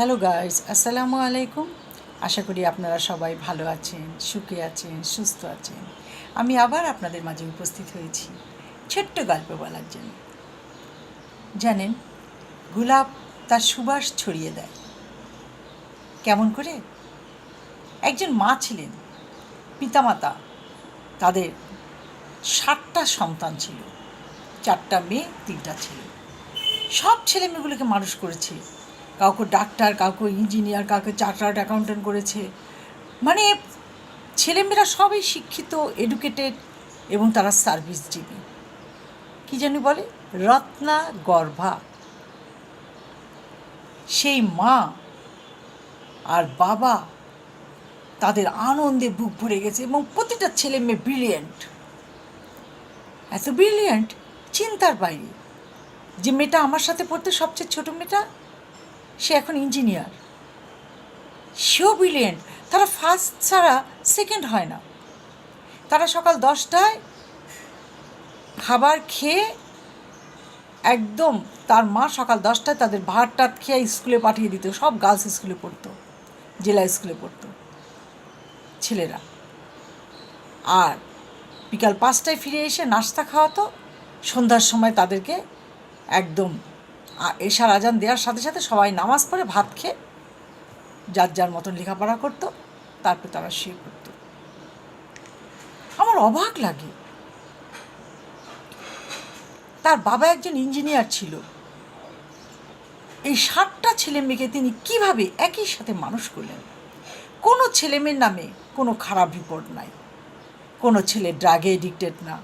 Hello guys আসসালামু আলাইকুম আশা করি আপনারা সবাই ভালো আছেন, সুখে আছেন, সুস্থ আছেন। আমি আবার আপনাদের মাঝে উপস্থিত হয়েছি ছোট্ট গল্প বলার জন্য। জানেন, গোলাপ তার সুবাস ছড়িয়ে দেয়। কেমন করে? একজন মা ছিলেন, পিতামাতা, তাদের ষাটটা সন্তান ছিল, চারটা মেয়ে, তিনটা ছেলে। সব ছেলে মেয়েগুলোকে মানুষ করেছে কাউকে ডাক্তার, কাউকে ইঞ্জিনিয়ার কাউকে চার্টার্ড অ্যাকাউন্টেন্ট করেছে। মানে ছেলেমেয়েরা সবই শিক্ষিত এডুকেটেড এবং তারা সার্ভিসজীবী কী জানি বলে? রত্না গর্ভা। সেই মা আর বাবা তাদের আনন্দে বুক ভরে গেছে এবং প্রতিটা ছেলে মেয়ে ব্রিলিয়েন্ট এত ব্রিলিয়েন্ট চিন্তার বাইরে। যে মেয়েটা আমার সাথে পড়তে, সবচেয়ে ছোটো মেয়েটা সে এখন ইঞ্জিনিয়ার সেও ব্রিলিয়েন্ট তারা ফার্স্ট ছাড়া সেকেন্ড হয় না। তারা সকাল দশটায় খাবার খেয়ে একদম তার মা সকাল দশটায় তাদের ভাত টাত খেয়ে স্কুলে পাঠিয়ে দিত। সব গার্লস স্কুলে পড়তো, জেলা স্কুলে পড়তো, ছেলেরা। আর বিকাল পাঁচটায় ফিরে এসে নাস্তা খাওয়াতো। সন্ধ্যার সময় তাদেরকে একদম আ- এশার আজান দেওয়ার সাথে সাথে সবাই নামাজ পড়ে ভাত খেয়ে যার যার মতন লেখাপড়া করতো, তারপর তারা শুয়ে পড়তো। আমার অবাক লাগে। তার বাবা একজন ইঞ্জিনিয়ার ছিল। এই ষাটটা ছেলে মেয়েকে তিনি কীভাবে একই সাথে মানুষ করলেন? কোনো ছেলেমেয়ের নামে কোনো খারাপ রিপোর্ট নাই। কোনো ছেলে ড্রাগে এডিক্টেড না,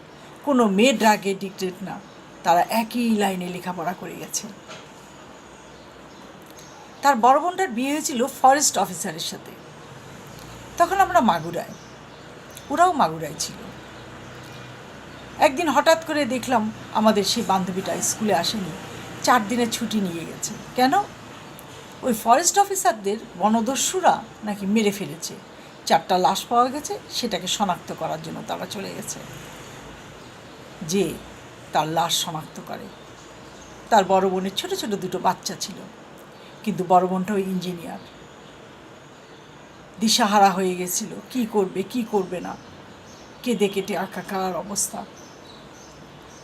কোনো মেয়ে ড্রাগে এডিক্টেড না। তারা একই লাইনে লেখাপড়া করে গেছে। তার বড় বোনটার বিয়ে হয়েছিল ফরেস্ট অফিসারের সাথে। তখন আমরা মাগুরায়। ওরাও মাগুরায় ছিল। একদিন হঠাৎ করে দেখলাম আমাদের সেই বান্ধবীটা স্কুলে আসেনি, চার দিনের ছুটি নিয়ে গেছে। কেন? ওই ফরেস্ট অফিসারদের বনদস্যুরা নাকি মেরে ফেলেছে। চারটা লাশ পাওয়া গেছে, সেটাকে শনাক্ত করার জন্য তারা চলে গেছে। যে তার লাশ শনাক্ত করে। তার বড় বোনের ছোটো ছোটো দুটো বাচ্চা ছিল, কিন্তু বড় বোনটাও ইঞ্জিনিয়ার। দিশাহারা হয়ে গেছিল, কি করবে কি করবে না। কেঁদে কেটে আকাকার অবস্থা।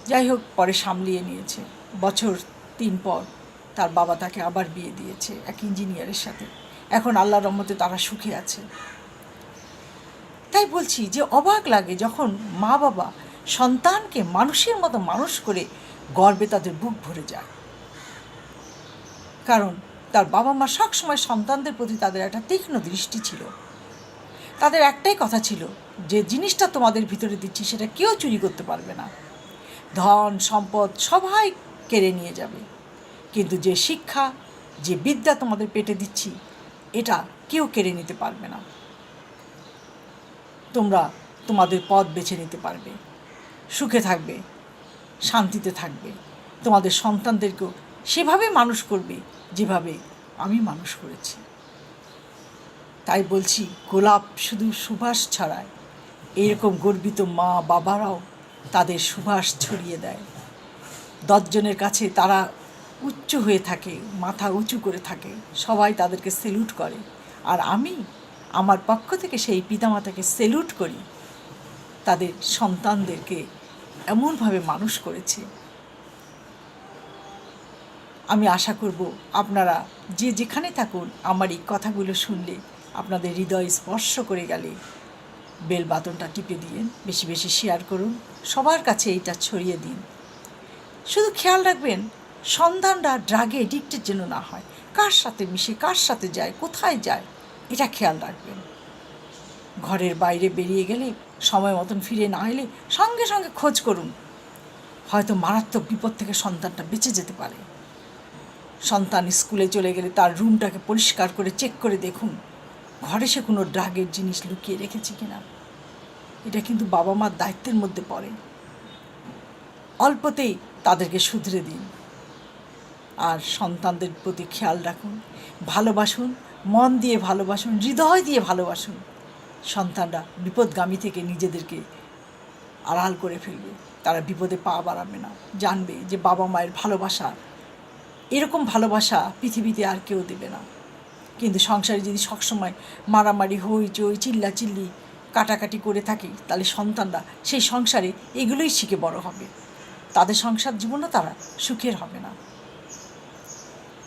যাই হোক, পরে সামলিয়ে নিয়েছে। বছর তিন পর তার বাবা তাকে আবার বিয়ে দিয়েছে এক ইঞ্জিনিয়ারের সাথে। এখন আল্লাহর রহমতে তারা সুখে আছে। তাই বলছি যে অবাক লাগে যখন মা বাবা সন্তানকে মানুষের মতো মানুষ করে গর্বে তাদের বুক ভরে যায়। কারণ তার বাবা মা সবসময় সন্তানদের প্রতি তাদের একটা তীক্ষ্ণ দৃষ্টি ছিল। তাদের একটাই কথা ছিল, যে জিনিসটা তোমাদের ভিতরে দিচ্ছি সেটা কেউ চুরি করতে পারবে না। ধন, সম্পদ সবাই কেড়ে নিয়ে যাবে। কিন্তু যে শিক্ষা, যে বিদ্যা তোমাদের পেটে দিচ্ছি, এটা কেউ কেড়ে নিতে পারবে না। তোমরা তোমাদের পথ বেছে নিতে পারবে। সুখে থাকবে, শান্তিতে থাকবে। তোমাদের সন্তানদেরকেও সেভাবে মানুষ করবে যেভাবে আমি মানুষ করেছি। তাই বলছি, গোলাপ শুধু সুবাস ছড়ায়। এরকম গর্বিত মা বাবারাও তাদের সুবাস ছড়িয়ে দেয়। দশজনের কাছে তারা উচ্চ হয়ে থাকে, মাথা উঁচু করে থাকে, সবাই তাদেরকে সেলুট করে। আর আমি আমার পক্ষ থেকে সেই পিতামাতাকে সেলুট করি। তাদের সন্তানদেরকে এমনভাবে মানুষ করেছে। আমি আশা করব আপনারা যে যেখানে থাকুন, আমার এই কথাগুলো শুনলে আপনাদের হৃদয় স্পর্শ করে গেলে বেল বাতনটা টিপে দিন বেশি বেশি শেয়ার করুন, সবার কাছে এইটা ছড়িয়ে দিন। শুধু খেয়াল রাখবেন সন্ধানরা ড্রাগে এডিক্টেড যেন না হয়, কার সাথে মিশে, কার সাথে যায়, কোথায় যায়, এটা খেয়াল রাখবেন। ঘরের বাইরে বেরিয়ে গেলে, সময় মতন ফিরে না এলে সঙ্গে সঙ্গে খোঁজ করুন। হয়তো মারাত্মক বিপদ থেকে সন্তানটা বেঁচে যেতে পারে। সন্তান স্কুলে চলে গেলে তার রুমটাকে পরিষ্কার করে চেক করে দেখুন, ঘরে সে কোনো ড্রাগের জিনিস লুকিয়ে রেখেছে কিনা। এটা কিন্তু বাবা মার দায়িত্বের মধ্যে পড়ে। অল্পতেই তাদেরকে শুধরে দিন। আর সন্তানদের প্রতি খেয়াল রাখুন, ভালোবাসুন, মন দিয়ে ভালোবাসুন, হৃদয় দিয়ে ভালোবাসুন। সন্তানরা বিপদগামী থেকে নিজেদেরকে আড়াল করে ফেলবে। তারা বিপদে পা বাড়াবে না। জানবে যে বাবা মায়ের ভালোবাসা, এরকম ভালোবাসা পৃথিবীতে আর কেউ দেবে না। কিন্তু সংসারে যদি সবসময় মারামারি, হইচই, চিল্লাচিল্লি কাটাকাটি করে থাকি, তাহলে সন্তানরা সেই সংসারে এগুলোই শিখে বড় হবে। তাদের সংসার জীবনও তারা সুখের হবে না।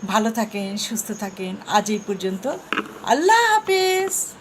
ভালো থাকেন, সুস্থ থাকেন। আজ এই পর্যন্ত। আল্লাহ হাফেজ।